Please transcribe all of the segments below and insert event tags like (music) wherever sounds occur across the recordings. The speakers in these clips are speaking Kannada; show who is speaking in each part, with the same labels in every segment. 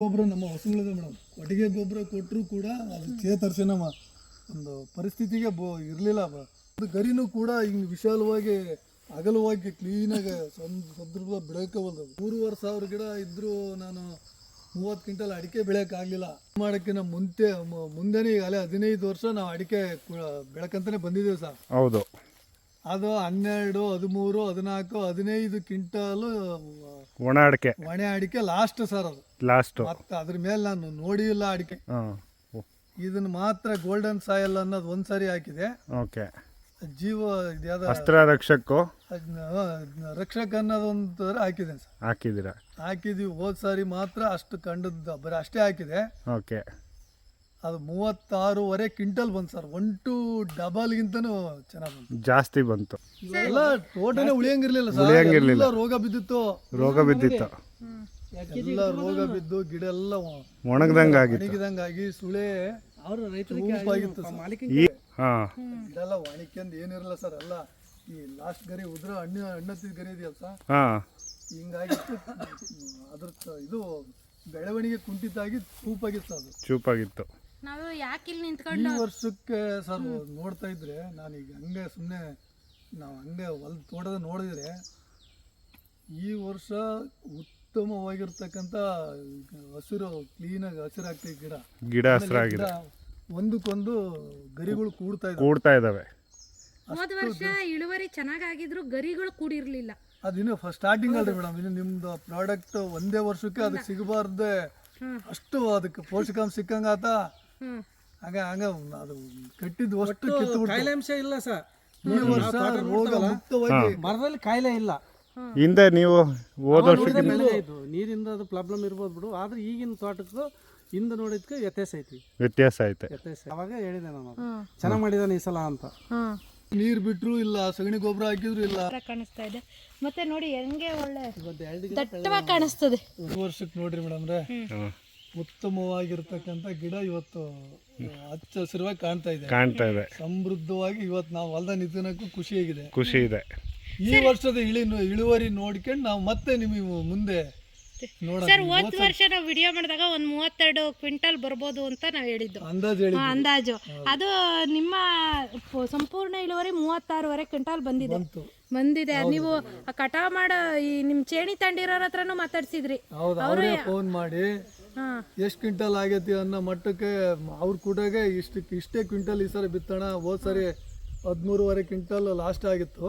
Speaker 1: ಗೊಬ್ಬರ ನಮ್ಮ ಹಸುಗಳಿದೆ ಮೇಡಮ್. ಕೊಟ್ಟಿಗೆ ಗೊಬ್ಬರ ಕೊಟ್ಟರು ಕೂಡ ಅದು ಚೇತರಿಸಿ ನಮ್ಮ ಒಂದು ಪರಿಸ್ಥಿತಿಗೆ ಬೋ ಇರಲಿಲ್ಲ. ಅದು ಗರಿನೂ ಕೂಡ ಹಿಂಗೆ ವಿಶಾಲವಾಗಿ ಅಗಲವಾಗಿ ಕ್ಲೀನಾಗಿ ಸದೃಢ ಬೆಳೆಯೋಕೆ ಬಂದದ್ದು ಮೂರುವರೆ ಸಾವಿರ ಗಿಡ ಇದ್ದರೂ ನಾನು ಮೂವತ್ತು ಕ್ವಿಂಟಲ್ ಅಡಿಕೆ ಬೆಳೆಯೋಕ್ಕಾಗಲಿಲ್ಲ. ಮಾಡೋಕ್ಕಿಂತ ಮುಂಚೆ ಮುಂತೆ ಮುಂದೆನೇ ಈಗ ಅಲ್ಲೇ ಹದಿನೈದು ವರ್ಷ ನಾವು ಅಡಿಕೆ ಬೆಳಕಂತಾನೆ ಬಂದಿದ್ದೀವಿ ಸರ್.
Speaker 2: ಹೌದು.
Speaker 1: ಅದು ಹನ್ನೆರಡು ಹದಿಮೂರು ಹದಿನಾಲ್ಕು ಹದಿನೈದು ಕ್ವಿಂಟಲು
Speaker 2: ಒಣ ಅಡಿಕೆ.
Speaker 1: ಒಣ ಅಡಿಕೆ ಲಾಸ್ಟ್ ಸರ್ ಅದು.
Speaker 2: ಲಾಸ್ಟು
Speaker 1: ಮತ್ತೆ ಅದ್ರ ಮೇಲೆ ನಾನು ನೋಡಿ ಇಲ್ಲ ಅಡಿಕೆ.
Speaker 2: ಹಾಂ.
Speaker 1: ಇದನ್ನ ಮಾತ್ರ ಗೋಲ್ಡನ್ ಸಾಯಲ್ ಅನ್ನೋದು ಒಂದ್ಸರಿ ಹಾಕಿದೆ.
Speaker 2: ಓಕೆ.
Speaker 1: ಜೀವ
Speaker 2: ಅಸ್ತ್ರ
Speaker 1: ರಕ್ಷಕ ರಕ್ಷಕ ಅನ್ನೋದೊಂದು ಹಾಕಿದೆ ಸರ್.
Speaker 2: ಹಾಕಿದೀವಿ
Speaker 1: ಹಾಕಿದ್ವಿ ಹೋದ್ ಸಾರಿ ಮಾತ್ರ ಅಷ್ಟು ಕಂಡದ್ದು ಬರೀ ಅಷ್ಟೇ ಹಾಕಿದೆ.
Speaker 2: ಓಕೆ.
Speaker 1: ಅದು ಮೂವತ್ತಾರೂವರೆ ಕ್ವಿಂಟಲ್ ಬಂತು ಸರ್. ಒನ್ ಟು ಡಬಲ್ಗಿಂತನೂ ಚೆನ್ನಾಗಿ ಬಂತು.
Speaker 2: ಜಾಸ್ತಿ ಬಂತು.
Speaker 1: ಎಲ್ಲ ಟೋಟಲ್ ಉಳಿಯಂಗಿರ್ಲಿಲ್ಲ ಸರ್.
Speaker 2: ಉಳಿಯಂಗಿರ್ಲಿಲ್ಲ.
Speaker 1: ಎಲ್ಲ ರೋಗ ಬಿದ್ದಿತ್ತು.
Speaker 2: ರೋಗ ಬಿದ್ದಿತ್ತು.
Speaker 1: ಎಲ್ಲ ರೋಗ ಬಿದ್ದು ಗಿಡ ಎಲ್ಲ
Speaker 2: ಒಣಗ್ದಂಗೆ ಆಗಿತ್ತು
Speaker 1: ಒಣಗಿದಂಗಾಗಿ ಸುಳೆ
Speaker 3: ಅವರು
Speaker 2: ಈ ಹಾಂ.
Speaker 1: ಇದೆಲ್ಲ ಒಣಕ್ಯಂದು ಏನಿರಲ್ಲ ಸರ್ ಎಲ್ಲ ಈ ಲಾಸ್ಟ್ ಗರಿ ಉದ್ರ ಹಣ್ಣು ಹಣ್ಣತ್ತಿದ ಗರಿ ಇದೆಯಲ್ಲ ಸರ್.
Speaker 2: ಹಾಂ.
Speaker 1: ಹಿಂಗಾಗಿತ್ತು ಅದ್ರ ತ- ಇದು ಬೆಳವಣಿಗೆ ಕುಂಠಿತಾಗಿ ಚೂಪಾಗಿತ್ತು ಅದು.
Speaker 2: ಚೂಪಾಗಿತ್ತು
Speaker 4: ನಾವು ಯಾಕೆ ಇಲ್ಲಿ
Speaker 1: ಈ
Speaker 4: ನಿಂತ್ಕೊಂಡು
Speaker 1: ವರ್ಷಕ್ಕೆ ಸರ್ ನೋಡ್ತಾ ಇದ್ರೆ ನಾನು ನಾನೀಗ ಹಂಗೆ ಸುಮ್ಮನೆ ನಾವು ಹಂಗೆ ಹೊಲ ತೋಟದ ನೋಡಿದ್ರೆ ಈ ವರ್ಷ ಉತ್ತಮವಾಗಿರ್ತಕ್ಕಂಥ ಹಸಿರು ಕ್ಲೀನಾಗಿ ಹಸಿರಾಗ್ತದೆ ಗಿಡ.
Speaker 2: ಗಿಡ ಹಸಿರಾಗಿದೆ.
Speaker 1: ಗಿಡ ಒಂದಕ್ಕೊಂದು ಗರಿಗಳು ಕೂಡ್ತಾ ಇದ್ದಾವೆ
Speaker 2: ಕೂಡ್ತಾ ಇದಾವೆ.
Speaker 4: ಹೋದ ವರ್ಷ ಇಳುವರಿ ಚೆನ್ನಾಗಾಗಿದ್ರು ಗರಿಗಳು ಕೂಡಿರ್ಲಿಲ್ಲ.
Speaker 1: ಅದಿನ್ನು ಫಸ್ಟ್ ಸ್ಟಾರ್ಟಿಂಗ್ ಅಲ್ರಿ ಮೇಡಮ್ ಇನ್ನು ನಿಮ್ದು ಪ್ರಾಡಕ್ಟ್ ಒಂದೇ ವರ್ಷಕ್ಕೆ ಅದಕ್ಕೆ ಸಿಗಬಾರ್ದೆ. ಅಷ್ಟು ಅದಕ್ಕೆ ಪೋಷಕಾಂಶ ಸಿಕ್ಕಂಗ ಆತ. ಹಂಗ ಹಂಗ ಅದು ಕಟ್ಟಿದ್ದು ಅಷ್ಟು ಕಿತ್ತು
Speaker 3: ಕಾಯಿಲೆ ಅಂಶ ಇಲ್ಲ ಸರ್.
Speaker 1: ಈ ವರ್ಷ ರೋಗ ಮುಕ್ತವಾಗಿ
Speaker 3: ಮರದಲ್ಲಿ ಕಾಯಿಲೆ ಇಲ್ಲ.
Speaker 2: ಹಿಂದೆ ನೀವು ಹೋದ ವರ್ಷಕ್ಕೆ
Speaker 3: ಇದು ನೀರಿಂದ ಅದು ಪ್ರಾಬ್ಲಮ್ ಇರ್ಬೋದು ಬಿಡು. ಆದ್ರೆ ಈಗಿನ ತೋಟಕ್ಕೂ ಹಿಂದೆ ನೋಡಿದ್ಕೆ ವ್ಯತ್ಯಾಸ ಐತಿ.
Speaker 2: ವ್ಯತ್ಯಾಸ ಐತೆ.
Speaker 3: ವ್ಯತ್ಯಾಸ ಅವಾಗ ಹೇಳಿದೆ ನಾನು ಚೆನ್ನಾಗಿ. ಮಾಡಿದಾನೆ ಈ ಸಲ ಅಂತ.
Speaker 1: ನೀರ್ ಬಿಟ್ರು ಇಲ್ಲ ಸಗಣಿ ಗೊಬ್ಬರ ಹಾಕಿದ್ರು ಇಲ್ಲ.
Speaker 4: ಕಾಣಿಸ್ತಾ ಇದೆ. ಮತ್ತೆ ನೋಡಿ ಹೆಂಗೆ ಒಳ್ಳೆ ದಟ್ಟವಾಗಿ ಕಾಣಿಸ್ತದೆ.
Speaker 1: ಒಂದು ವರ್ಷಕ್ಕೆ ನೋಡ್ರಿ ಮೇಡಮ್ರೆ ಉತ್ತಮವಾಗಿರ್ತಕ್ಕಂಥ ಗಿಡ ಇವತ್ತು ಹಚ್ಚ ಹಸಿರವಾಗಿ ಕಾಣ್ತಾ ಇದೆ.
Speaker 2: ಕಾಣ್ತಾ ಇದೆ.
Speaker 1: ಸಮೃದ್ಧವಾಗಿ ಇವತ್ತು ನಾವು ಹೊಲ್ದ ನಿಧನಕ್ಕೂ ಖುಷಿಯಾಗಿದೆ.
Speaker 2: ಖುಷಿ ಇದೆ.
Speaker 1: ಈ ವರ್ಷದ ಇಳಿ ಇಳುವರಿ ನೋಡ್ಕೊಂಡು ನಾವು ಮತ್ತೆ ನಿಮಗೆ ಮುಂದೆ
Speaker 4: ಸರ್ ಹೋದ ವರ್ಷ ನಾವು ವಿಡಿಯೋ ಮಾಡಿದಾಗ ಒಂದ್ ಮೂವತ್ತೆರಡು ಕ್ವಿಂಟಲ್ ಬರ್ಬೋದು ಅಂತ ನಾವು ಹೇಳಿದ್ದು.
Speaker 1: ಅಂದಾಜು
Speaker 4: ಅದು ನಿಮ್ಮ ಸಂಪೂರ್ಣ ಇಳುವರಿ ಮೂವತ್ತಾರೂವರೆ ಕ್ವಿಂಟಲ್ ಬಂದಿದೆ. ಬಂದಿದೆ. ನೀವು ಆ ಕಟಾವ್ ಮಾಡೋ ಈ ನಿಮ್ ಚೇಣಿ ತಂಡಿರೋರ ಹತ್ರನೂ ಮಾತಾಡ್ಸಿದ್ರಿ.
Speaker 1: ಅವರೇ ಫೋನ್ ಮಾಡಿ ಎಷ್ಟು ಕ್ವಿಂಟಲ್ ಆಗೈತಿ ಅನ್ನೋ ಮಟ್ಟಕ್ಕೆ ಅವ್ರ ಕೂಡಗೆ ಇಷ್ಟು ಇಷ್ಟೇ ಕ್ವಿಂಟಲ್ ಈ ಸರಿ ಬಿತ್ತಣ ಹೋದ್ ಸರಿ ಹದಿಮೂರುವರೆ ಕ್ವಿಂಟಲ್ ಲಾಸ್ಟ್ ಆಗಿತ್ತು.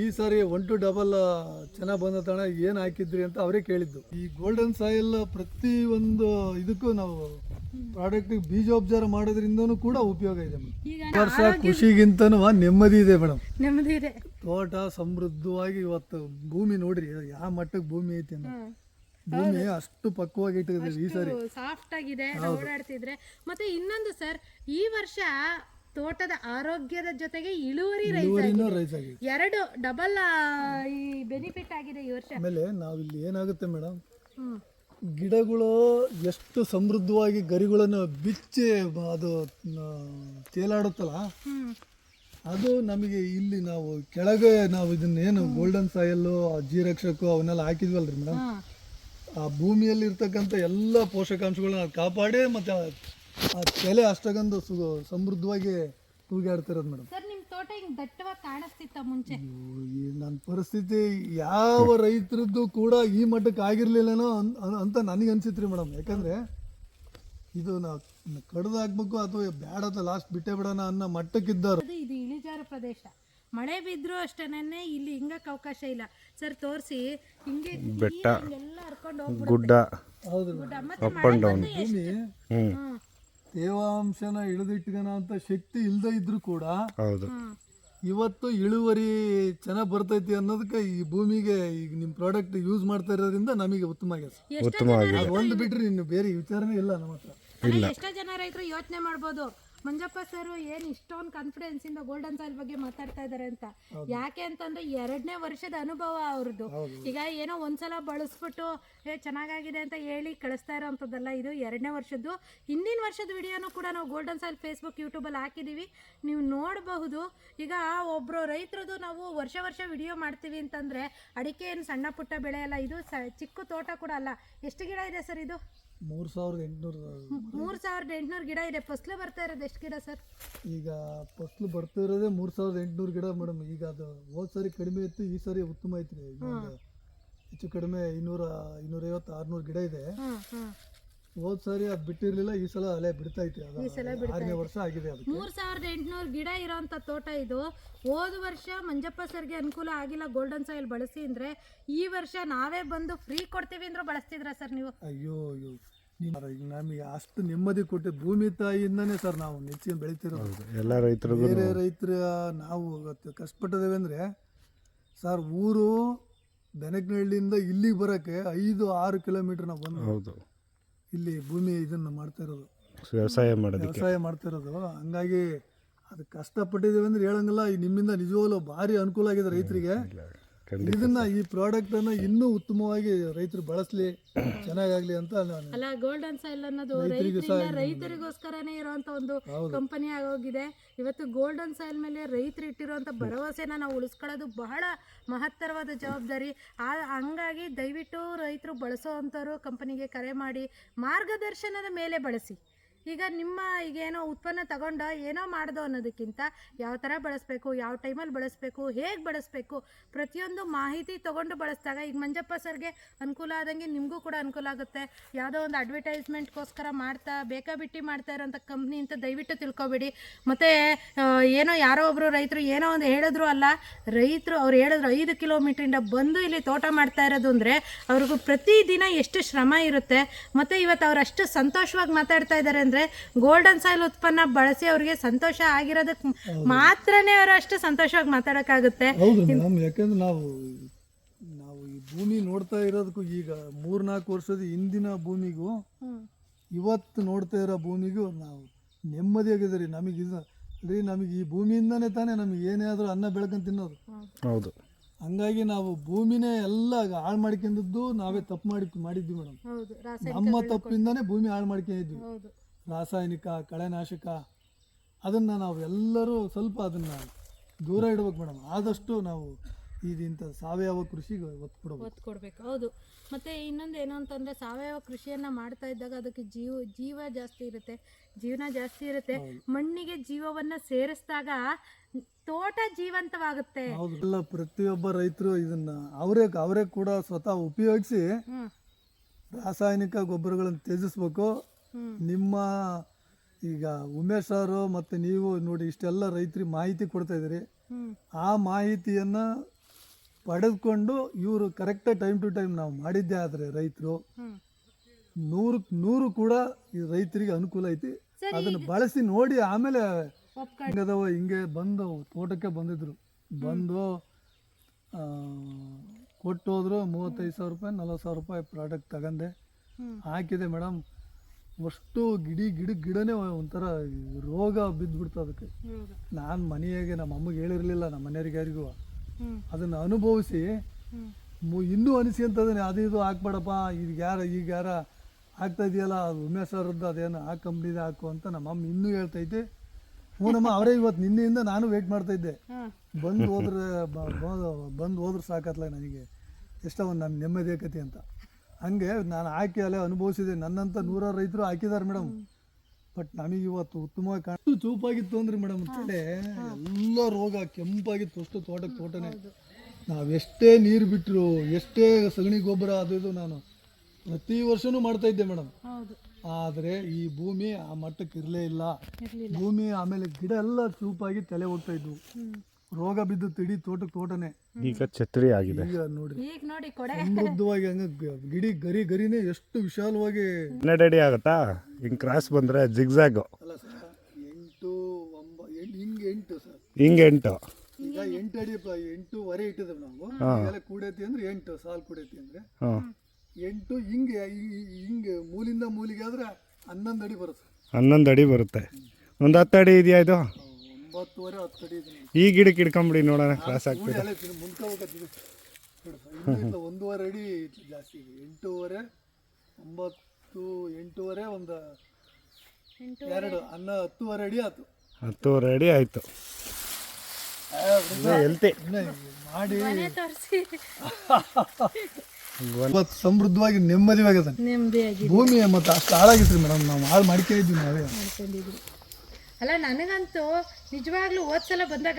Speaker 1: ಈ ಸಾರಿ ಒನ್ ಟು ಡಬಲ್ ಚೆನ್ನಾಗಿ ಬಂದತಣ ಏನು ಹಾಕಿದ್ರಿ ಅಂತ ಅವರೇ ಕೇಳಿದ್ದು. ಈ ಗೋಲ್ಡನ್ ಸಾಯಿಲ್ ಪ್ರತಿ ಒಂದು ಇದಕ್ಕೂ ನಾವು ಪ್ರಾಡಕ್ಟ್ ಬೀಜೋಪಚಾರ ಮಾಡೋದ್ರಿಂದನೂ ಕೂಡ ಉಪಯೋಗ ಇದೆ ಮೇಡಮ್. ವರ್ಷ ಖುಷಿಗಿಂತ ನೆಮ್ಮದಿ ಇದೆ ಮೇಡಮ್.
Speaker 4: ನೆಮ್ಮದಿ ಇದೆ.
Speaker 1: ತೋಟ ಸಮೃದ್ಧವಾಗಿ ಇವತ್ತು ಭೂಮಿ ನೋಡ್ರಿ ಯಾವ ಮಟ್ಟಕ್ಕೆ ಭೂಮಿ ಐತಿ ಭೂಮಿ ಅಷ್ಟು ಪಕ್ವಾಗಿ ಇಟ್ಟಿದ್ದೀವಿ ಈ ಸಾರಿ.
Speaker 4: ಸಾಫ್ಟ್ ಆಗಿದೆ ಓಡಾಡ್ತಿದ್ರೆ. ಮತ್ತೆ ಇನ್ನೊಂದು ಸರ್ ಈ ವರ್ಷ ತೋಟದ ಆರೋಗ್ಯದ ಜೊತೆಗೆ ಇಳುವರಿ ರೈಸ್
Speaker 1: ರೈಸ್ ಆಗಿದೆ.
Speaker 4: ಎರಡು ಡಬಲ್ ಈ ಬೆನಿಫಿಟ್ ಆಗಿದೆ ಈ ವರ್ಷ.
Speaker 1: ಆಮೇಲೆ ನಾವಿಲ್ಲಿ ಏನಾಗುತ್ತೆ ಮೇಡಮ್?
Speaker 4: ಹ್ಮ್.
Speaker 1: ಗಿಡಗಳು ಎಷ್ಟು ಸಮೃದ್ಧವಾಗಿ ಗರಿಗಳನ್ನು ಬಿಚ್ಚಿ ಅದು ಆ, ತೇಲಾಡುತ್ತಲ್ಲ?
Speaker 4: ಹ್ಮ್.
Speaker 1: ಅದು ನಮಗೆ ಇಲ್ಲಿ ನಾವು ಕೆಳಗೆ ನಾವು ಇದನ್ನ ಏನು ಗೋಲ್ಡನ್ ಸಾಯಲ್ಲು ಜೀರಕ್ಷಕು ಅವನ್ನೆಲ್ಲ ಹಾಕಿದ್ವಲ್ರಿ ಮೇಡಮ್?
Speaker 4: ಹಾ.
Speaker 1: ಆ ಭೂಮಿಯಲ್ಲಿ ಇರ್ತಕ್ಕಂಥ ಎಲ್ಲ ಪೋಷಕಾಂಶಗಳನ್ನ ಅದು ಕಾಪಾಡಿ ಮತ್ತು ಆ ಕೆಲೆ ಅಷ್ಟೊಂದು ಸು ಸಮೃದ್ಧವಾಗಿ ತೂಗಾಡ್ತಿರೋದು ಮೇಡಮ್.
Speaker 4: ಸರ್ ನಿಮ್ ತೋಟ ಹಿಂಗ್ ದಟ್ಟವಾಗಿ ಕಾಣಿಸ್ತಿತ್ತ ಮುಂಚೆ?
Speaker 1: ಈ ನನ್ನ ಪರಿಸ್ಥಿತಿ ಯಾವ ರೈತರದ್ದು ಕೂಡ ಈ ಮಟ್ಟಕ್ಕೆ ಆಗಿರ್ಲಿಲ್ಲನೋ ಅಂತ ನನಗೆ ಅನ್ಸಿತ್ರಿ ಮೇಡಮ್. ಯಾಕಂದ್ರೆ ಇದು ನಾವು ಕಡ್ದು ಹಾಕ್ಬೇಕು ಅಥವಾ ಬೇಡ ಲಾಸ್ಟ್ ಬಿಟ್ಟೆ ಬಿಡೋಣ ಅನ್ನೋ ಮಟ್ಟಕ್ಕಿದ್ದಾರೆ.
Speaker 4: ಅದು ಇದು ಇಳಿಜಾರು ಪ್ರದೇಶ. ಮಳೆ ಬಿದ್ರು ಅಷ್ಟೇನೆ ಇಲ್ಲಿ ಹಿಂಗಕ್ಕೆ ಅವಕಾಶ ಇಲ್ಲ. ಸರ್ ತೋರಿಸಿ ಹಿಂಗೆ
Speaker 2: ಬೆಟ್ಟ.
Speaker 4: ಎಲ್ಲ ಹರ್ಕೊಂಡು ಹೋಗ್ಬಿಡುತ್ತೆ.
Speaker 2: ಗುಡ್ಡ
Speaker 1: ಹೌದು
Speaker 4: ಗುಡ್ಡ. ಮತ್ತೆ
Speaker 2: ಅಪ್ ಅಂಡ್ ಡೌನ್
Speaker 1: ಭೂಮಿ
Speaker 4: ಹ್ಮ್.
Speaker 1: ತೇವಾಂಶನ ಇಳಿದಿಟ್ಕೋಣ ಅಂತ ಶಕ್ತಿ ಇಲ್ಲದೆ ಇದ್ರೂ ಕೂಡ
Speaker 2: ಹೌದು.
Speaker 1: ಇವತ್ತು ಇಳುವರಿ ಚೆನ್ನಾಗಿ ಬರ್ತೈತಿ ಅನ್ನೋದಕ್ಕೆ ಈ ಭೂಮಿಗೆ ಈಗ ನಿಮ್ಮ ಪ್ರಾಡಕ್ಟ್ ಯೂಸ್ ಮಾಡ್ತಾ ಇರೋದ್ರಿಂದ ನಮಗೆ ಉತ್ತಮ ಆಗ್ಯದ
Speaker 2: ಉತ್ತಮವಾಗಿದೆ
Speaker 1: ಅದು ಒಂದು ಬಿಟ್ರೆ ಇನ್ನು ಬೇರೆ ವಿಚಾರನೇ ಇಲ್ಲ ನಮ್ಮ ಹತ್ರ.
Speaker 4: ಅಲ್ಲ, ಎಷ್ಟೋ ಜನ ರೈತರು ಯೋಚನೆ ಮಾಡ್ಬೋದು. ಮಂಜಪ್ಪ ಸರ್ ಏನು ಇಷ್ಟೊಂದು ಕಾನ್ಫಿಡೆನ್ಸ್ ಇಂದ ಗೋಲ್ಡನ್ ಸಾಯಿಲ್ ಬಗ್ಗೆ ಮಾತಾಡ್ತಾ ಇದ್ದಾರೆ ಅಂತ. ಯಾಕೆ ಅಂತಂದ್ರೆ ಎರಡನೇ ವರ್ಷದ ಅನುಭವ ಅವ್ರದ್ದು. ಈಗ ಏನೋ ಒಂದ್ಸಲ ಬಳಸ್ಬಿಟ್ಟು ಏ ಚೆನ್ನಾಗಾಗಿದೆ ಅಂತ ಹೇಳಿ ಕಳಿಸ್ತಾ ಇರೋಂಥದ್ದಲ್ಲ ಇದು ಎರಡನೇ ವರ್ಷದ್ದು. ಹಿಂದಿನ ವರ್ಷದ ವಿಡಿಯೋನು ಕೂಡ ನಾವು ಗೋಲ್ಡನ್ ಸಾಯಿಲ್ ಫೇಸ್ಬುಕ್ ಯೂಟ್ಯೂಬಲ್ಲಿ ಹಾಕಿದ್ದೀವಿ ನೀವು ನೋಡಬಹುದು. ಈಗ ಒಬ್ಬರು ರೈತರದು ನಾವು ವರ್ಷ ವರ್ಷ ವಿಡಿಯೋ ಮಾಡ್ತೀವಿ ಅಂತಂದರೆ ಅಡಿಕೆ ಏನು ಸಣ್ಣ ಪುಟ್ಟ ಬೆಳೆ ಅಲ್ಲ ಇದು ಸ ಚಿಕ್ಕ ತೋಟ ಕೂಡ ಅಲ್ಲ. ಎಷ್ಟು ಗಿಡ ಇದೆ ಸರ್ ಇದು?
Speaker 1: ಮೂರು ಸಾವಿರದ ಎಂಟುನೂರು
Speaker 4: ಮೂರು ಸಾವಿರದ ಎಂಟುನೂರು ಗಿಡ ಇದೆ. ಫಸ್ಲು ಬರ್ತಾ ಇರೋದು ಎಷ್ಟು ಗಿಡ ಸರ್?
Speaker 1: ಈಗ ಫಸ್ಲು ಬರ್ತಾ ಇರೋದೇ ಮೂರು ಸಾವಿರದ ಎಂಟುನೂರು ಗಿಡ ಮೇಡಮ್. ಈಗ ಅದು ಹೋದ ಸಾರಿ ಕಡಿಮೆ ಇತ್ತು ಈ ಸಾರಿ ಉತ್ತಮ ಐತ್ರಿ. ಇನ್ನೊಂದು ಹೆಚ್ಚು ಕಡಿಮೆ ಇನ್ನೂರ ಇನ್ನೂರೈವತ್ತು ಆರುನೂರು ಗಿಡ ಇದೆ. ಹೋದ ಸಾರಿ ಅದು ಬಿಟ್ಟಿರಲಿಲ್ಲ ಈ ಸಲ ಅಲೆ ಬಿಡ್ತಾ ಐತಿ ಅದು ಆರನೇ ವರ್ಷ ಆಗಿದೆ ಅದು
Speaker 4: ಮೂರು ಸಾವಿರದ ಎಂಟುನೂರು ಗಿಡ ಇರೋಂಥ ತೋಟ ಇದು. ಹೋದ ವರ್ಷ ಮಂಜಪ್ಪ ಸರ್ಗೆ ಅನುಕೂಲ ಆಗಿಲ್ಲ ಗೋಲ್ಡನ್ ಸಾಯಿಲ್ ಬಳಸಿ ಅಂದರೆ ಈ ವರ್ಷ ನಾವೇ ಬಂದು ಫ್ರೀ ಕೊಡ್ತೀವಿ ಅಂದ್ರೂ ಬಳಸ್ತಿದ್ರಾ ಸರ್ ನೀವು?
Speaker 1: ಅಯ್ಯೋ ಅಯ್ಯೋ. ಈಗ ನಮಗೆ ಅಷ್ಟು ನೆಮ್ಮದಿ ಕೊಟ್ಟು ಭೂಮಿ ತಾಯಿಯಿಂದನೇ ಸರ್ ನಾವು ನೆಚ್ಚಿನ ಬೆಳಿತಿರೋದು.
Speaker 2: ಎಲ್ಲ ರೈತರು
Speaker 1: ಬೇರೆ ರೈತರ ನಾವು ಕಷ್ಟಪಟ್ಟಿದ್ದೇವೆ ಅಂದರೆ ಸರ್ ಊರು ಬೆನಕನಹಳ್ಳಿಯಿಂದ ಇಲ್ಲಿಗೆ ಬರೋಕ್ಕೆ ಐದು ಆರು ಕಿಲೋಮೀಟ್ರ್ ನಾವು ಬಂದು
Speaker 2: ಹೌದು.
Speaker 1: ಇಲ್ಲಿ ಭೂಮಿ ಇದನ್ನು ಮಾಡ್ತಾ ಇರೋದು
Speaker 2: ವ್ಯವಸಾಯ ಮಾಡೋದು
Speaker 1: ವ್ಯವಸಾಯ ಮಾಡ್ತಾ ಇರೋದು ಹಂಗಾಗಿ ಅದು ಕಷ್ಟಪಟ್ಟಿದ್ದೇವೆ ಅಂದ್ರೆ ಹೇಳಂಗಿಲ್ಲ. ನಿಮ್ಮಿಂದ ನಿಜವಾಗ್ಲೂ ಭಾರಿ ಅನುಕೂಲ ಆಗಿದೆ ರೈತರಿಗೆ. ಇದನ್ನ ಈ ಪ್ರಾಡಕ್ಟ್ ಅನ್ನ ಇನ್ನೂ ಉತ್ತಮವಾಗಿ ರೈತರು ಬಳಸಲಿ ಚೆನ್ನಾಗಾಗ್ಲಿ ಅಂತ ನಾನು
Speaker 4: ಅಲ್ಲ ಗೋಲ್ಡನ್ ಸಾಯಿಲ್ ಅನ್ನೋದು ರೈತರಿಂದ ರೈತರಿಗೋಸ್ಕರನೇ ಇರುವಂತ ಒಂದು ಕಂಪನಿ ಆಗೋಗಿದೆ. ಇವತ್ತು ಗೋಲ್ಡನ್ ಸಾಯಿಲ್ ಮೇಲೆ ರೈತರು ಇಟ್ಟಿರುವಂತ ಭರವಸೆನ ನಾವು ಉಳಿಸ್ಕೊಳ್ಳೋದು ಬಹಳ ಮಹತ್ತರವಾದ ಜವಾಬ್ದಾರಿ. ಆ ಹಂಗಾಗಿ ದಯವಿಟ್ಟು ರೈತರು ಬಳಸೋ ಅಂಥವ್ರು ಕಂಪನಿಗೆ ಕರೆ ಮಾಡಿ ಮಾರ್ಗದರ್ಶನದ ಮೇಲೆ ಬಳಸಿ. ಈಗ ನಿಮ್ಮ ಈಗ ಏನೋ ಉತ್ಪನ್ನ ತಗೊಂಡು ಏನೋ ಮಾಡ್ದೋ ಅನ್ನೋದಕ್ಕಿಂತ ಯಾವ ಥರ ಬಳಸಬೇಕು, ಯಾವ ಟೈಮಲ್ಲಿ ಬಳಸಬೇಕು, ಹೇಗೆ ಬಳಸಬೇಕು, ಪ್ರತಿಯೊಂದು ಮಾಹಿತಿ ತಗೊಂಡು ಬಳಸಿದಾಗ ಈಗ ಮಂಜಪ್ಪ ಸರ್ಗೆ ಅನುಕೂಲ ಆದಂಗೆ ನಿಮಗೂ ಕೂಡ ಅನುಕೂಲ ಆಗುತ್ತೆ. ಯಾವುದೋ ಒಂದು ಅಡ್ವರ್ಟೈಸ್ಮೆಂಟ್ಗೋಸ್ಕರ ಮಾಡ್ತಾ ಬೇಕಾಬಿಟ್ಟಿ ಮಾಡ್ತಾ ಇರೋಂಥ ಕಂಪ್ನಿ ಅಂತ ದಯವಿಟ್ಟು ತಿಳ್ಕೊಬೇಡಿ. ಮತ್ತು ಏನೋ ಯಾರೋ ಒಬ್ಬರು ರೈತರು ಏನೋ ಒಂದು ಹೇಳಿದ್ರು ಅಲ್ಲ, ರೈತರು ಅವ್ರು ಹೇಳಿದ್ರು ಐದು ಕಿಲೋಮೀಟ್ರಿಂದ ಬಂದು ಇಲ್ಲಿ ತೋಟ ಮಾಡ್ತಾ ಇರೋದು ಅಂದರೆ ಅವ್ರಿಗೂ ಪ್ರತಿದಿನ ಎಷ್ಟು ಶ್ರಮ ಇರುತ್ತೆ. ಮತ್ತು ಇವತ್ತು ಅವ್ರು ಅಷ್ಟು ಸಂತೋಷವಾಗಿ ಮಾತಾಡ್ತಾ ಇದ್ದಾರೆ ಅಂದರೆ ಗೋಲ್ಡನ್ ಸಾಯಿಲ್ ಉತ್ಪನ್ನ ಬಳಸಿ ಅವ್ರಿಗೆ ಸಂತೋಷ ಆಗಿರೋದಕ್ಕೆ ಮಾತ್ರನೇ ಅವರು ಅಷ್ಟು ಸಂತೋಷವಾಗಿ ಮಾತಾಡೋಕ್ಕಾಗುತ್ತೆ.
Speaker 1: ಹೌದು ಮೇಡಮ್ ಯಾಕಂದ್ರೆ ನಾವು ನಾವು ಈ ಭೂಮಿ ನೋಡ್ತಾ ಇರೋದಕ್ಕೂ ಈಗ ಮೂರ್ನಾಲ್ಕು ವರ್ಷದ ಹಿಂದಿನ ಭೂಮಿಗೂ ಇವತ್ತು ನೋಡ್ತಾ ಇರೋ ಭೂಮಿಗೂ ನಾವು ನೆಮ್ಮದಿಯಾಗಿದ್ರಿ ನಮಗೆ ಇದು ರೀ ನಮಗೆ ಈ ಭೂಮಿಯಿಂದನೇ ತಾನೇ ನಮಗೆ ಏನೇ ಆದರೂ ಅನ್ನ ಬೆಳ್ಕೊಂಡು ತಿನ್ನೋದು.
Speaker 2: ಹೌದು.
Speaker 1: ಹಂಗಾಗಿ ನಾವು ಭೂಮಿನೇ ಎಲ್ಲ ಹಾಳು ಮಾಡ್ಕೊಂಡಿದ್ದು ನಾವೇ ತಪ್ಪು ಮಾಡಿ ಮಾಡಿದ್ವಿ ಮೇಡಮ್
Speaker 4: ಹೌದು
Speaker 1: ನಮ್ಮ ತಪ್ಪಿಂದನೇ ಭೂಮಿ ಹಾಳು ಮಾಡ್ಕೊಂಡಿದ್ವಿ.
Speaker 4: ಹೌದು.
Speaker 1: ರಾಸಾಯನಿಕ ಕಳೆನಾಶಕ ಅದನ್ನು ನಾವು ಎಲ್ಲರೂ ಸ್ವಲ್ಪ ಅದನ್ನು ದೂರ ಇಡ್ಬೇಕು ಮೇಡಮ್. ಆದಷ್ಟು ನಾವು ಇದಿಂತ ಸಾವಯವ ಕೃಷಿಗೆ ಒತ್ತು ಕೊಡಬೇಕು.
Speaker 4: ಒತ್ತು ಕೊಡಬೇಕು. ಹೌದು. ಮತ್ತು ಇನ್ನೊಂದು ಏನು ಅಂತಂದರೆ ಸಾವಯವ ಕೃಷಿಯನ್ನು ಮಾಡ್ತಾ ಇದ್ದಾಗ ಅದಕ್ಕೆ ಜೀವ ಜೀವ ಜಾಸ್ತಿ ಇರುತ್ತೆ. ಜೀವನ ಜಾಸ್ತಿ ಇರುತ್ತೆ. ಮಣ್ಣಿಗೆ ಜೀವವನ್ನು ಸೇರಿಸಿದಾಗ ತೋಟ ಜೀವಂತವಾಗುತ್ತೆ.
Speaker 1: ಎಲ್ಲ ಪ್ರತಿಯೊಬ್ಬ ರೈತರು ಇದನ್ನು ಅವರೇ ಅವರೇ ಕೂಡ ಸ್ವತಃ ಉಪಯೋಗಿಸಿ ರಾಸಾಯನಿಕ ಗೊಬ್ಬರಗಳನ್ನು ತ್ಯಜಿಸ್ಬೇಕು. ನಿಮ್ಮ ಈಗ ಉಮೇಶ್ ಅವರು ಮತ್ತು ನೀವು ನೋಡಿ ಇಷ್ಟೆಲ್ಲ ರೈತರಿಗೆ ಮಾಹಿತಿ ಕೊಡ್ತಾ ಇದ್ದೀರಿ. ಆ ಮಾಹಿತಿಯನ್ನು ಪಡೆದುಕೊಂಡು ಇವರು ಕರೆಕ್ಟಾಗಿ ಟೈಮ್ ಟು ಟೈಮ್ ನಾವು ಮಾಡಿದ್ದೇ ಆದರೆ ರೈತರು ನೂರು ನೂರು ಕೂಡ ಈ ರೈತರಿಗೆ ಅನುಕೂಲ ಐತಿ. ಅದನ್ನು ಬಳಸಿ ನೋಡಿ ಆಮೇಲೆ ಹಿಂಗದವ ಹಿಂಗೆ ಬಂದು ತೋಟಕ್ಕೆ ಬಂದಿದ್ರು. ಬಂದು ಕೊಟ್ಟೋದ್ರು ಮೂವತ್ತೈದು ಸಾವಿರ ರೂಪಾಯಿ ನಲ್ವತ್ತು ಸಾವಿರ ರೂಪಾಯಿ ಪ್ರಾಡಕ್ಟ್ ತಗಂಡೆ. ಹಾಕಿದೆ ಮೇಡಮ್ ಅಷ್ಟು ಗಿಡಿ ಗಿಡ ಗಿಡನೇ ಒಂಥರ ರೋಗ ಬಿದ್ದುಬಿಡ್ತು ಅದಕ್ಕೆ. ನಾನು ಮನೆಯಾಗೆ ನಮ್ಮ ಅಮ್ಮಗೆ ಹೇಳಿರಲಿಲ್ಲ ನಮ್ಮ ಮನೆಯವ್ರಿಗೆ ಯಾರಿಗೂ. ಅದನ್ನು ಅನುಭವಿಸಿ ಇನ್ನೂ ಅನಿಸ್ಕೊಂತದನೆ ಅದು ಇದು ಹಾಕ್ಬೇಡಪ್ಪ ಈಗ ಯಾರ ಈಗ ಯಾರ ಆಗ್ತಾ ಇದೆಯಲ್ಲ ಅದು ಉಮೇಶ್ ಅವ್ರದ್ದು ಅದೇನು ಆ ಕಂಪ್ನಿದೆ ಹಾಕು ಅಂತ ನಮ್ಮ ಅಮ್ಮ ಇನ್ನೂ ಹೇಳ್ತೈತೆ ಹ್ಞೂನಮ್ಮ ಅವರೇ ಇವತ್ತು ನಿನ್ನೆಯಿಂದ ನಾನು ವೆಯ್ಟ್ ಮಾಡ್ತಾ ಇದ್ದೆ. ಬಂದು ಹೋದ್ರೆ ಬಂದು ಹೋದ್ರೆ ಸಾಕತ್ಲ ನನಗೆ? ಎಷ್ಟೋ ಒಂದು ನಮ್ಮ ನೆಮ್ಮದಿ ಆಕತಿ ಅಂತ. ಹಂಗೆ ನಾನು ಹಾಕಿ ಅಲ್ಲೇ ಅನುಭವಿಸಿದೆ. ನನ್ನಂತ ನೂರಾರು ರೈತರು ಹಾಕಿದ್ದಾರೆ ಮೇಡಮ್. ಬಟ್ ನಮಗೆ ಇವತ್ತು ಉತ್ತಮವಾಗಿ ಕಾಣ ಚೂಪಾಗಿತ್ತು ಅಂದ್ರೆ ಮೇಡಮ್ ತಲೆ ಎಲ್ಲ ರೋಗ ಕೆಂಪಾಗಿತ್ತು ಅಷ್ಟು ತೋಟಕ್ಕೆ ತೋಟನೇ. ನಾವೆಷ್ಟೇ ನೀರು ಬಿಟ್ಟರು ಎಷ್ಟೇ ಸಗಣಿ ಗೊಬ್ಬರ ಅದು ಇದು ನಾನು ಪ್ರತಿ ವರ್ಷನೂ ಮಾಡ್ತಾ ಇದ್ದೆ ಮೇಡಮ್. ಆದರೆ ಈ ಭೂಮಿ ಆ ಮಟ್ಟಕ್ಕೆ ಇರಲೇ ಇಲ್ಲ. ಭೂಮಿ ಆಮೇಲೆ ಗಿಡ ಎಲ್ಲ ಚೂಪಾಗಿ ತಲೆ ಹೋಗ್ತಾ ಇದ್ವು. ರೋಗ ಬಿದ್ದು ತಿಡಿ ತೋಟಕ್ಕೆ ತೋಟನೆ.
Speaker 2: ಈಗ ಛತ್ರಿ ಆಗಿದೆ.
Speaker 1: ಈಗ ನೋಡಿ
Speaker 4: ಈಗ ನೋಡಿ ಕೊಡೆ.
Speaker 1: ಸಮೃದ್ಧವಾಗಿ ಹಂಗ ಗಿಡಿ ಗರಿ ಗರಿನೇ ಎಷ್ಟು ವಿಶಾಲವಾಗಿ
Speaker 2: ಹನ್ನೆರಡು ಅಡಿ ಆಗುತ್ತಾ? ಹಿಂಗೆ ಕ್ರಾಸ್ ಬಂದರೆ ಜಿಗ್ಜಾಗು
Speaker 1: ಅಲ್ಲ ಸರ್ ಎಂಟು ಒಂಬ ಎಂಟು ಹಿಂಗೆ ಎಂಟು ಸರ್.
Speaker 2: ಹಿಂಗೆ ಎಂಟು.
Speaker 1: ಈಗ ಎಂಟು ಅಡಿ ಪ- ಎಂಟೂವರೆ ಇಟ್ಟಿದ್ರು ನಾವು. ಎಲ್ಲ ಕೂಡೈತಿ ಅಂದ್ರೆ ಎಂಟು ಸಾಲು ಕೂಡೈತಿ ಅಂದ್ರೆ.
Speaker 2: ಹಾಂ.
Speaker 1: ಎಂಟು ಹಿಂಗೆ ಈ- ಈ- ಹಿಂಗೆ ಮೂಲಿಂದ ಮೂಲಿಗೆ ಆದ್ರೆ ಹನ್ನೊಂದು ಅಡಿ ಬರುತ್ತೆ.
Speaker 2: ಹನ್ನೊಂದು ಅಡಿ ಬರುತ್ತೆ. ಒಂದು ಹತ್ತು ಅಡಿ ಇದೆಯಾ ಇದು?
Speaker 1: ಒಂಬತ್ತುವರೆ ಹತ್ತು ಅಡಿ ಇದೆ.
Speaker 2: ಈ ಗಿಡಕ್ಕೆ ಹಿಡ್ಕೊಂಬಿಡಿ ನೋಡೋಣ ಕ್ರಾಸ್ ಆಗ್ತದೆ.
Speaker 1: ಮುಂದ್ಕೆ ಹೋಗತ್ತಿದೆ. ಒಂದೂವರೆ ಅಡಿ ಜಾಸ್ತಿ ಇದೆ. ಎಂಟೂವರೆ ಒಂಬತ್ತು ಎಂಟೂವರೆ ಒಂದು ಎರಡು ಅನ್ನ ಹತ್ತುವರೆ ಅಡಿ ಆಯ್ತು
Speaker 2: ಹತ್ತುವರೆ ಅಡಿ ಆಯಿತು. ಎಲ್ತೆ
Speaker 1: ಮಾಡಿ.
Speaker 4: ಮನೆ ತೋರಿಸಿ.
Speaker 1: ಇವತ್ತು ಸಮೃದ್ಧವಾಗಿ ನೆಮ್ಮದಿ
Speaker 4: ಆಗಿದೆ
Speaker 1: ಭೂಮಿ ಮತ್ತೆ ಅಷ್ಟು ಹಾಳಾಗಿತ್ತು ಮೇಡಮ್. ನಾವು ಹಾಳು ಮಾಡ್ಕೊಂಡಿದ್ವಿ ನಾವೇ.
Speaker 4: ಅಲ್ಲ ನನಗಂತೂ ನಿಜವಾಗ್ಲೂ ಹೋದ್ಸಲ ಬಂದಾಗ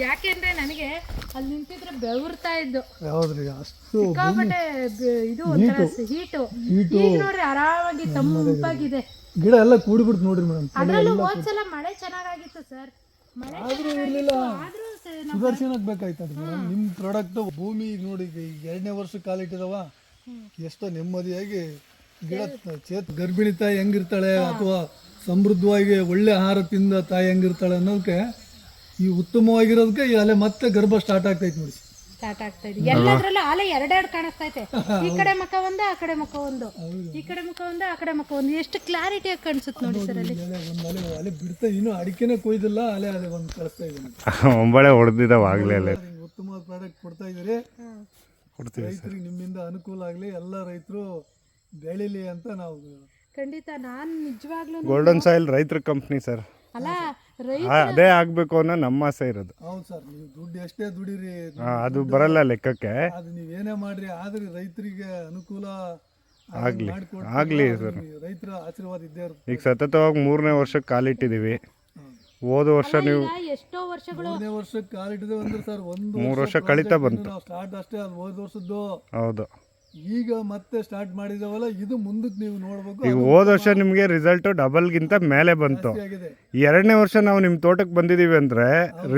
Speaker 4: ಯಾಕೆ ಅಂದ್ರೆ ನನಗೆ ಅಲ್ಲಿ ನಿಂತಿದ್ರೆ ಬೆವರ್ತಾ ಇದ್ದು.
Speaker 1: ಹೌದ್ರಿ ಅಷ್ಟು
Speaker 4: ಸಿಕ್ಕಾಪಟ್ಟೆ ಬೆ- ಇದು ಒಂಥರ ಹೀಟು. ಈಗ ನೋಡ್ರಿ ಆರಾಮಾಗಿ ತಂಪಾಗಿದೆ
Speaker 1: ಗಿಡ ಎಲ್ಲ ಕೂಡಿಬಿಡ್ತು ನೋಡ್ರಿ ಮೇಡಮ್
Speaker 4: ಅದ್ರಲ್ಲೂ ಹೋದ್ಸಲ ಮಳೆ ಚೆನ್ನಾಗಾಗಿತ್ತು ಸರ್. ಮಳೆ ಆದ್ರೂ ಇರ್ಲಿಲ್ಲ. ನಾವು-
Speaker 1: ಸುದರ್ಶನಕ್ಕೆ ಬೇಕಾಯ್ತದ ಮೇಡಮ್. ನಿಮ್ಮ ಪ್ರಾಡಕ್ಟ್ ಭೂಮಿ ನೋಡಿ ಈಗ ಎರಡನೇ ವರ್ಷ ಕಾಲಿಟ್ಟಿದವ ಎಷ್ಟೋ ನೆಮ್ಮದಿಯಾಗಿ ಗಿಡ ಚೇತ್ ಗರ್ಭಿಣಿ ತಾಯಿ ಹೆಂಗಿರ್ತಾಳೆ ಅಥವಾ ಸಮೃದ್ಧವಾಗಿ ಒಳ್ಳೆ ಆಹಾರ ತಿಂದ ತಾಯಿ ಹೆಂಗಿರ್ತಾಳೆ ಅನ್ನೋದಕ್ಕೆ ಈ ಉತ್ತಮವಾಗಿರೋದಕ್ಕೆ ಈ ಅಲೆ ಮತ್ತೆ ಗರ್ಭ ಸ್ಟಾರ್ಟ್ ಆಗ್ತೈತೆ ನೋಡಿ.
Speaker 4: ಸ್ಟಾರ್ಟ್ ಆಗ್ತಾ ಇದೆ. ಎಲ್ಲದ್ರಲ್ಲೂ ಆಲೆ ಎರಡೆರಡು ಕಾಣಿಸ್ತೈತೆ. ಈ ಕಡೆ ಮುಖ ಒಂದು ಆ ಕಡೆ ಮುಖ ಒಂದು. ಈ ಕಡೆ ಮುಖ ಒಂದು ಆ ಕಡೆ ಮುಖ ಒಂದು. ಎಷ್ಟು ಕ್ಲಾರಿಟಿಯಾಗಿ ಕಾಣಿಸುತ್ತೆ ನೋಡಿ ಸರ್ ಅಲ್ಲಿ.
Speaker 1: ಅಲೆ ಒಂದು ಅಲೆ ಅಲೆ ಬಿಡ್ತಾ ಇನ್ನೂ ಅಡಿಕೆನೇ ಕೊಯ್ದಿಲ್ಲ ಅಲೆ ಅಲೆ ಒಂದು ಕಳಿಸ್ತಾ ಇದ್ದೀನಿ (laughs)
Speaker 2: ಒಂಬಳೆ ಹೊಡೆದಿದ್ದಾವೆ ಆಗಲೇ ಅಲ್ಲೇ.
Speaker 1: ಹಿಂಗೆ ಉತ್ತಮವಾದ ಪ್ರಾಡಕ್ಟ್ ಕೊಡ್ತಾ ಇದ್ದೀರಿ.
Speaker 2: ಕೊಡ್ತೀವಿ
Speaker 1: ರೈತರಿಗೆ ನಿಮ್ಮಿಂದ ಅನುಕೂಲ ಆಗಲಿ ಎಲ್ಲ ರೈತರು ಬೆಳೀಲಿ ಅಂತ ನಾವು
Speaker 4: ಖಂಡಿತ ನಾನು ನಿಜವಾಗ್ಲೂ
Speaker 2: ಗೋಲ್ಡನ್ ಸಾಯಿಲ್ ರೈತರ ಕಂಪ್ನಿ ಸರ್
Speaker 4: ಅಲ್ಲ ರೈ
Speaker 2: ಅದೇ ಆಗಬೇಕು ಅನ್ನೋ ನಮ್ಮ ಆಸೆ ಇರೋದು.
Speaker 1: ಹೌದು ಸರ್ ನೀವು ದುಡ್ಡು ಎಷ್ಟೇ ದುಡೀರಿ
Speaker 2: ಆ, ಅದು ಬರಲ್ಲ ಲೆಕ್ಕಕ್ಕೆ.
Speaker 1: ಅದು ನೀವೇನೇ ಮಾಡ್ರಿ ಆದ್ರೆ ರೈತರಿಗೆ ಅನುಕೂಲ
Speaker 2: ಆಗ್ಲಿ.
Speaker 1: ಮಾಡಿಕೊಡ್ತೀವಿ.
Speaker 2: ಆಗ್ಲಿ
Speaker 1: ಅದು ಈ ರೈತರ ಆಶೀರ್ವಾದ ಇದ್ದೇ ಇರುತ್ತೆ.
Speaker 2: ಈಗ ಸತತವಾಗಿ ಮೂರನೇ ವರ್ಷಕ್ಕೆ ಕಾಲಿಟ್ಟಿದ್ದೀವಿ ಹೋದ ವರ್ಷ ನೀವು
Speaker 4: ಈಗ ಎಷ್ಟೋ ವರ್ಷಗಳು
Speaker 1: ಮೂರನೇ ವರ್ಷಕ್ಕೆ ಕಾಲಿಟ್ಟಿದೆ ಅಂದ್ರೆ ಸರ್ ಒಂದು
Speaker 2: ಮೂರು ವರ್ಷ ಕಳೀತಾ ಬಂತು.
Speaker 1: ನಾವು ಸ್ಟಾರ್ಟ್ ಅಷ್ಟೇ ಅದು ಹೋದ ವರ್ಷದ್ದು.
Speaker 2: ಹೌದು.
Speaker 1: ಈಗ ಮತ್ತೆ ಸ್ಟಾರ್ಟ್ ಮಾಡಿದವಲ್ಲ ಇದು ಮುಂದಕ್ಕೆ ನೀವು ನೋಡಬೇಕು.
Speaker 2: ಈಗ ಹೋದ ವರ್ಷ ನಿಮಗೆ ರಿಸಲ್ಟು ಡಬಲ್ಗಿಂತ ಮೇಲೆ ಬಂತು.
Speaker 1: ಆಗಿದೆ.
Speaker 2: ಎರಡನೇ ವರ್ಷ ನಾವು ನಿಮ್ಮ ತೋಟಕ್ಕೆ ಬಂದಿದ್ದೀವಿ ಅಂದರೆ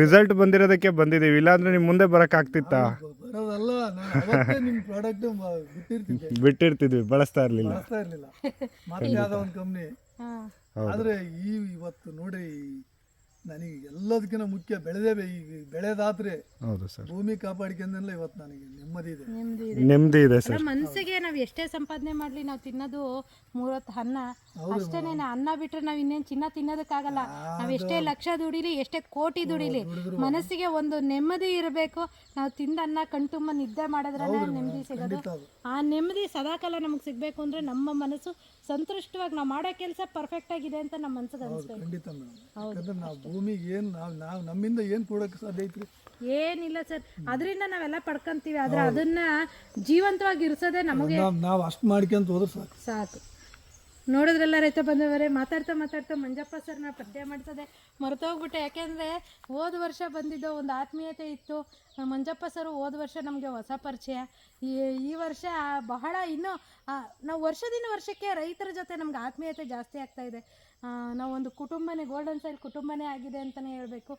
Speaker 2: ರಿಸಲ್ಟ್ ಬಂದಿರೋದಕ್ಕೆ ಬಂದಿದ್ದೀವಿ ಇಲ್ಲಾಂದ್ರೆ ನಿಮ್ಮ ಮುಂದೆ ಬರೋಕ್ಕಾಗ್ತಿತ್ತಾ
Speaker 1: ಬರೋದಲ್ಲ ನಾನು ಅವತ್ತೇ ನಿಮ್ಮ ಪ್ರಾಡಕ್ಟ್ ಬಿಟ್ಟಿರ್ತಿದ್ದೆ.
Speaker 2: ಬಿಟ್ಟಿರ್ತಿದ್ವಿ ಬಳಸ್ತಾ ಇರಲಿಲ್ಲ.
Speaker 1: ಬಳಸ್ತಾ ಇರ್ಲಿಲ್ಲ. ಮತ್ತೆ ಯಾವ್ದೋ ಒಂದು ಕಂಪ್ನಿ ಆದ್ರೆ ಈ ಇವತ್ತು ನೋಡಿ ನನಗೆ ಎಲ್ಲದಕ್ಕಿಂತ ಮುಖ್ಯ ಬೆಳೆದೇ ಈಗ ಬೆಳೆದಾದ್ರೆ
Speaker 2: ಹೌದು ಸರ್.
Speaker 1: ಭೂಮಿ ಕಾಪಾಡ್ಕೊಂಡೆಲ್ಲ ಇವತ್ತು ನನಗೆ ನೆಮ್ಮದಿ ಇದೆ.
Speaker 4: ನೆಮ್ಮದಿ
Speaker 2: ನೆಮ್ಮದಿ ಇದೆ
Speaker 4: ಮನ್ಸಿಗೆ ನಾವು ಎಷ್ಟೇ ಸಂಪಾದನೆ ಮಾಡ್ಲಿ ನಾವು ತಿನ್ನೋದು ಮೂವತ್ತು ಅನ್ನ ಅಷ್ಟೇನೆ ಅನ್ನ ಬಿಟ್ರೆ ನಾವು ಇನ್ನೇನು ಚಿನ್ನ ತಿನ್ನೋದಕ್ಕಾಗಲ್ಲ. ನಾವು ಎಷ್ಟೇ ಲಕ್ಷ ದುಡಿಲಿ ಎಷ್ಟೇ ಕೋಟಿ ದುಡಿಲಿ ಮನಸ್ಸಿಗೆ ಒಂದು ನೆಮ್ಮದಿ ಇರಬೇಕು. ನಾವು ತಿಂದ ಅನ್ನ ಕಣ್ತುಂಬ ನಿದ್ದೆ ಮಾಡಿದ್ರೆ ನೆಮ್ಮದಿ ಸಿಗೋದು. ಆ ನೆಮ್ಮದಿ ಸದಾಕಾಲ ನಮಗೆ ಸಿಗಬೇಕು ಅಂದ್ರೆ ನಮ್ಮ ಮನಸ್ಸು ಸಂತುಷ್ಟವಾಗಿ ನಾವು ಮಾಡೋ ಕೆಲಸ ಪರ್ಫೆಕ್ಟ್ ಆಗಿದೆ ಅಂತ ನಮ್ಮ ಮನ್ಸಿಗೆ ಅನಿಸ್ಬೇಕು
Speaker 1: ಖಂಡಿತ ಮೇಡಮ್ ಯಾಕಂದ್ರೆ ನಾವು ಭೂಮಿಗೆ ಏನು ನಾವು ನಾವು ನಮ್ಮಿಂದ ಏನು ಕೊಡೋಕೆ ಸಾಧ್ಯ ಐತ್ರಿ?
Speaker 4: ಏನಿಲ್ಲ ಸರ್. ಅದರಿಂದ ನಾವೆಲ್ಲ ಪಡ್ಕೊಂತೀವಿ. ಆದ್ರೆ ಅದನ್ನ ಜೀವಂತವಾಗಿ ಇರಿಸೋದೇ ನಮಗೆ
Speaker 1: ನಾವು ಅಷ್ಟು ಮಾಡ್ಕೊಂತ ಹೋದ್ರೆ ಸಾಕು.
Speaker 4: ಸಾಕು. ನೋಡಿದ್ರೆಲ್ಲ ರೈತ ಬಂದವರೇ ಮಾತಾಡ್ತಾ ಮಾತಾಡ್ತಾ ಮಂಜಪ್ಪ ಸರ್ನ ಪದ್ಯ ಮಾಡ್ತದೆ ಮರೆತೋಗ್ಬಿಟ್ಟೆ. ಯಾಕೆಂದರೆ ಹೋದ ವರ್ಷ ಬಂದಿದ್ದು ಒಂದು ಆತ್ಮೀಯತೆ ಇತ್ತು. ಮಂಜಪ್ಪ ಸರ್ ಹೋದ ವರ್ಷ ನಮಗೆ ಹೊಸ ಪರಿಚಯ. ಈ ಈ ವರ್ಷ ಬಹಳ ಇನ್ನೂ ನಾವು ವರ್ಷದಿಂದ ವರ್ಷಕ್ಕೆ ರೈತರ ಜೊತೆ ನಮ್ಗೆ ಆತ್ಮೀಯತೆ ಜಾಸ್ತಿ ಆಗ್ತಾ ಇದೆ. ನಾವೊಂದು ಕುಟುಂಬನೇ ಗೋಲ್ಡನ್ ಸೈಲ್ ಕುಟುಂಬನೇ ಆಗಿದೆ ಅಂತಲೇ ಹೇಳಬೇಕು.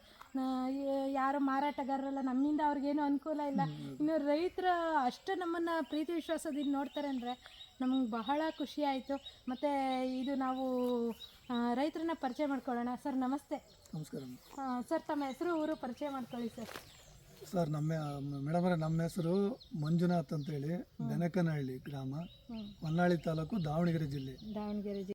Speaker 4: ಯಾರು ಮಾರಾಟಗಾರರಲ್ಲ ನಮ್ಮಿಂದ ಅವ್ರಿಗೇನು ಅನುಕೂಲ ಇಲ್ಲ. ಇನ್ನು ರೈತರು ಅಷ್ಟು ನಮ್ಮನ್ನು ಪ್ರೀತಿ ವಿಶ್ವಾಸದಿಂದ ನೋಡ್ತಾರೆ ಅಂದರೆ ನಮ್ಗೆ ಬಹಳ ಖುಷಿ ಆಯಿತು. ಮತ್ತು ಇದು ನಾವು ರೈತರನ್ನ ಪರಿಚಯ ಮಾಡ್ಕೊಳ್ಳೋಣ. ಸರ್ ನಮಸ್ತೆ.
Speaker 1: ನಮಸ್ಕಾರ
Speaker 4: ಸರ್ ತಮ್ಮ ಹೆಸರು ಊರು ಪರಿಚಯ ಮಾಡ್ಕೊಳ್ಳಿ ಸರ್.
Speaker 1: ಸರ್ ನಮ್ಮ ಮೇಡಮರೇ ನಮ್ಮ ಹೆಸರು ಮಂಜುನಾಥ್ ಅಂತೇಳಿ ಬೆನಕನಹಳ್ಳಿ ಗ್ರಾಮ ಹೊನ್ನಾಳಿ ತಾಲೂಕು ದಾವಣಗೆರೆ ಜಿಲ್ಲೆ.
Speaker 4: ದಾವಣಗೆರೆ